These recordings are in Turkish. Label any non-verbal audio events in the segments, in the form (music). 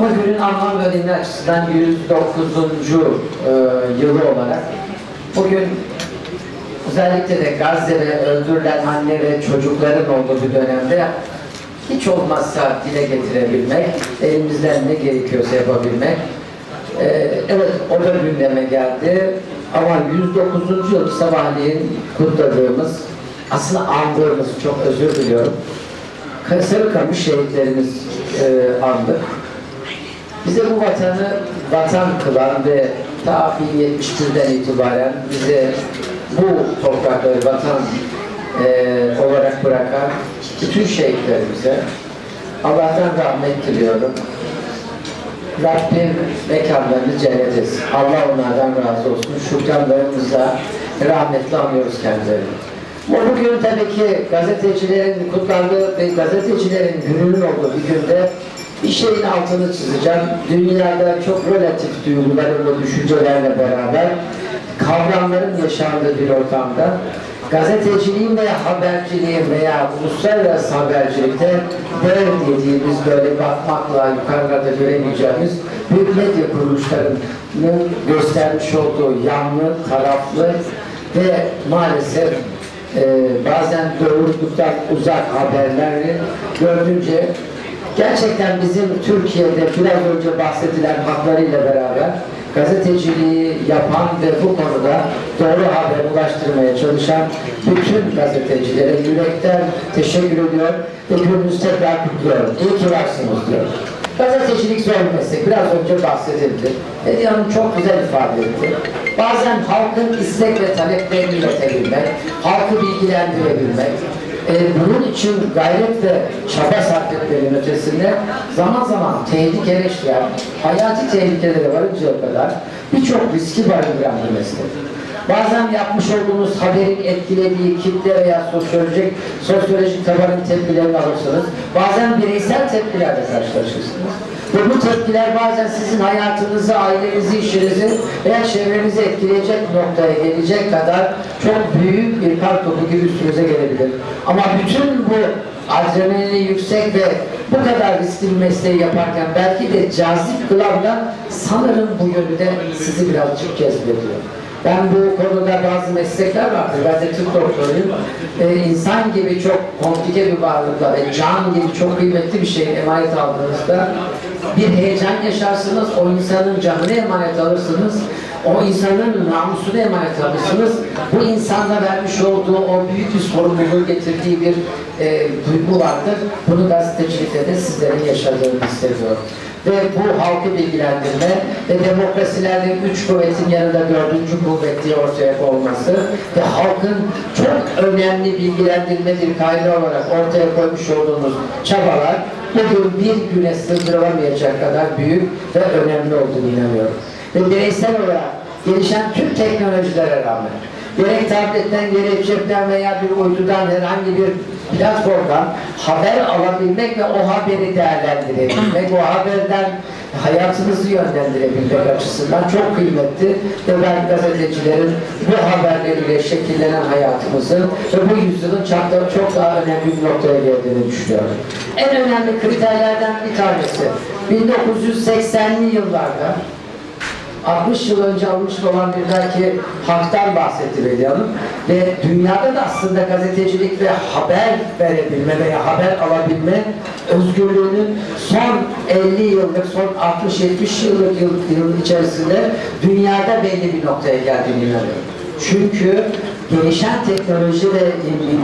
Ama günün anlam ve önemi açısından 109. e, yılı olarak bugün özellikle de Gazze'de öldürülen anne ve çocukların olduğu bir dönemde hiç olmazsa dile getirebilmek, elimizden ne gerekiyorsa yapabilmek. E, evet o da gündeme geldi ama 109. yıl sabahleyin kutladığımız, aslında andığımız, çok özür diliyorum, Sarıkamış şehitlerimiz e. Bize bu vatanı vatan kılan ve ta 1071'den itibaren bize bu toprakları vatan e, olarak bırakan bütün şehitlerimize Allah'tan rahmet diliyorum. Rabbim mekanlarını cennet etsin. Allah onlardan razı olsun. Şükranlarımızla rahmetle anıyoruz kendilerini. Bu bugün tabii ki gazetecilerin kutlandığı ve gazetecilerin gününün olduğu bir günde bir şeyin altını çizeceğim. Dünyada çok relatif duyguların ve düşüncelerle beraber kavramların yaşandığı bir ortamda gazeteciliğin veya haberciliğin veya uluslararası habercilikte dev dediğimiz böyle bakmakla yukarıda göremeyeceğimiz büyük medya kuruluşlarının göstermiş olduğu yanlı, taraflı ve maalesef e, bazen doğruluktan uzak haberleri gördüğünce gerçekten bizim Türkiye'de biraz önce bahsedilen haklarıyla beraber gazeteciliği yapan ve bu konuda doğru haber ulaştırmaya çalışan bütün gazetecilere yürekten teşekkür ediyor ve gününüzü tekrar kutluyorum. İyi ki varsınız diyorum. Gazetecilik zor meslek. Biraz önce bahsedildi. Hediye Hanım çok güzel ifade etti. Bazen halkın istek ve taleplerini iletebilmek, halkı bilgilendirebilmek, e, bunun için gayret ve çaba sarf etmenin ötesinde zaman zaman tehlike eleştiren, hayati tehlikelere varıncaya kadar birçok riski barındıran bir meslek. Bazen yapmış olduğunuz haberin etkilediği kitle veya sosyolojik, sosyolojik tabanın tepkilerini alırsınız. Bazen bireysel tepkilerle karşılaşırsınız. Ve bu tepkiler bazen sizin hayatınızı, ailenizi, işinizi veya çevrenizi etkileyecek noktaya gelecek kadar çok büyük bir kar topu gibi üstünüze gelebilir. Ama bütün bu adrenalini yüksek ve bu kadar riskli bir mesleği yaparken belki de cazip kılan sanırım bu yönü de sizi birazcık cezbediyor. Ben bu konuda bazı meslekler vardır. Ben de tıp doktoruyum. Ee, insan gibi çok komplike bir varlıkla ve can gibi çok kıymetli bir şeyi emanet aldığınızda bir heyecan yaşarsınız. O insanın canını emanet alırsınız. O insanın namusunu emanet alırsınız. Bu insanda vermiş olduğu o büyük bir sorumluluğu getirdiği bir e, duygu vardır. Bunu gazetecilikte de sizlerin yaşadığını hissediyorum ve bu halkı bilgilendirme ve demokrasilerde üç kuvvetin yanında dördüncü kuvvet diye ortaya konması ve halkın çok önemli bilgilendirme bir kaynağı olarak ortaya koymuş olduğumuz çabalar bugün bir güne sığdırılamayacak kadar büyük ve önemli olduğunu inanıyorum. Ve bireysel olarak gelişen tüm teknolojilere rağmen gerek tabletten, gerek cepten veya bir uydudan herhangi bir platformdan haber alabilmek ve o haberi değerlendirebilmek, o haberden hayatınızı yönlendirebilmek açısından çok kıymetli ve ben gazetecilerin bu haberleriyle şekillenen hayatımızı ve bu yüzyılın çok, çok daha önemli bir noktaya geldiğini düşünüyorum. En önemli kriterlerden bir tanesi 1980'li yıllarda 60 yıl önce almış olan bir belki haktan bahsetti Veli Hanım. Ve dünyada da aslında gazetecilik ve haber verebilme veya haber alabilme özgürlüğünün son 50 yıllık, son 60-70 yıllık yıl, yıl içerisinde dünyada belli bir noktaya geldiğini inanıyorum. Çünkü gelişen teknoloji ve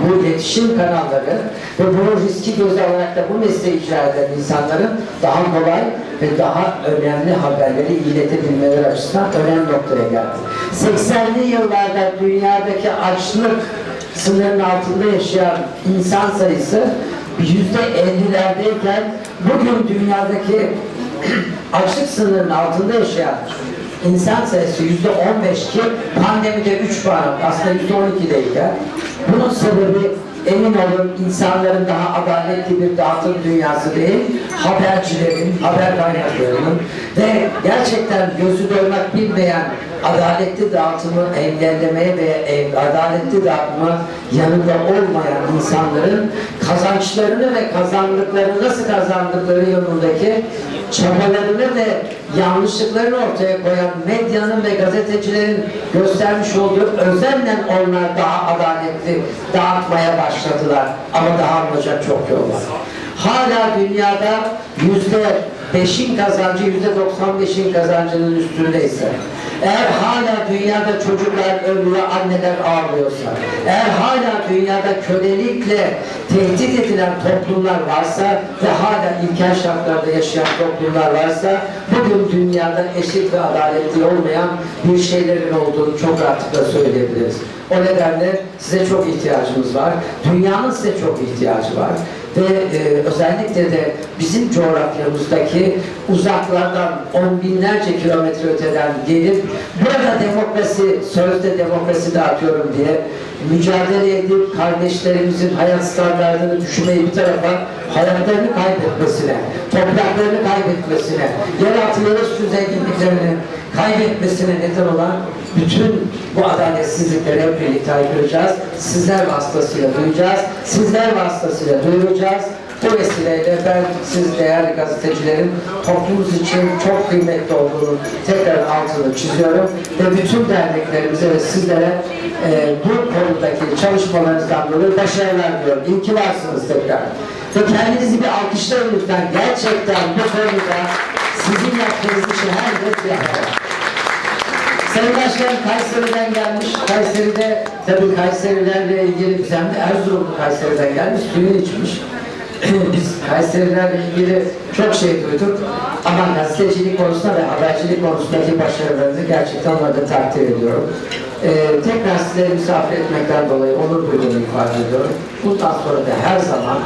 bu iletişim kanalları ve bunu riski göze alarak da bu mesleği icra eden insanların daha kolay ve daha önemli haberleri iletebilmeleri açısından önemli noktaya geldi. 80'li yıllarda dünyadaki açlık sınırının altında yaşayan insan sayısı yüzde 50'lerdeyken bugün dünyadaki (clears throat) açlık sınırının altında yaşayan insan sayısı yüzde 15 ki pandemide 3 puan aslında yüzde 12'deyken bunun sebebi emin olun insanların daha adaletli bir dağıtım dünyası değil, habercilerin, haber kaynaklarının ve gerçekten gözü doymak bilmeyen adaletli dağıtımı engellemeye ve adaletli dağıtımı yanında olmayan insanların kazançlarını ve kazandıklarını nasıl kazandıkları yolundaki çabalarını ve yanlışlıklarını ortaya koyan medyanın ve gazetecilerin göstermiş olduğu özenle onlar daha adaletli dağıtmaya başladılar. Ama daha alınacak çok yol var. Hala dünyada yüzde beşin kazancı yüzde 95'in kazancının üstündeyse, eğer hala dünyada çocuklar ölüyor, anneler ağlıyorsa, eğer hala dünyada kölelikle tehdit edilen toplumlar varsa ve hala ilkel şartlarda yaşayan toplumlar varsa, bugün dünyada eşit ve adaletli olmayan bir şeylerin olduğunu çok rahatlıkla söyleyebiliriz. O nedenle size çok ihtiyacımız var. Dünyanın size çok ihtiyacı var ve e, özellikle de bizim coğrafyamızdaki uzaklardan on binlerce kilometre öteden gelip burada demokrasi, sözde demokrasi dağıtıyorum diye mücadele edip kardeşlerimizin hayat standartını düşürmeyi bir tarafa hayatlarını kaybetmesine, topraklarını kaybetmesine, yeraltı su zenginliklerini kaybetmesine neden olan bütün bu adaletsizlikleri hep birlikte aykıracağız. Sizler vasıtasıyla duyacağız. Sizler vasıtasıyla duyuracağız. Bu vesileyle ben siz değerli gazetecilerin toplumumuz için çok kıymetli olduğunu tekrar altını çiziyorum. Ve bütün derneklerimize ve sizlere e, bu konudaki çalışmalarınızdan dolayı başarılar diliyorum. İyi ki varsınız tekrar. Ve kendinizi bir alkışlayın lütfen. Gerçekten bu konuda sizin yaptığınız işi herkes yapar. Sayın Başkan Kayseri'den gelmiş. Kayseri'de tabii Kayserilerle ilgili biz hem de Erzurumlu Kayseri'den gelmiş. Suyunu içmiş. (clears throat) biz Kayserilerle ilgili çok şey duyduk. Ama gazetecilik konusunda ve habercilik konusundaki başarılarınızı gerçekten onları takdir ediyorum. Ee, tekrar sizleri misafir etmekten dolayı onur duyduğumu ifade ediyorum. Bundan sonra da her zaman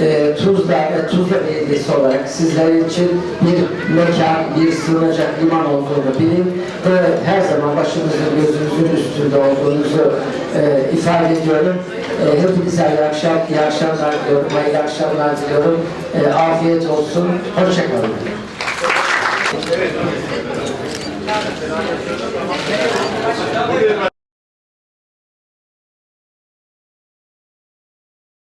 e, Tuzla ve Tuzla Belediyesi olarak sizler için bir mekan, bir sığınacak liman olduğunu bilin ve her zaman başımızın gözümüzün üstünde olduğunuzu e, ifade ediyorum. E, hepinize iyi, akşam, iyi akşamlar diliyorum, hayırlı akşamlar diliyorum. E, afiyet olsun, hoşçakalın.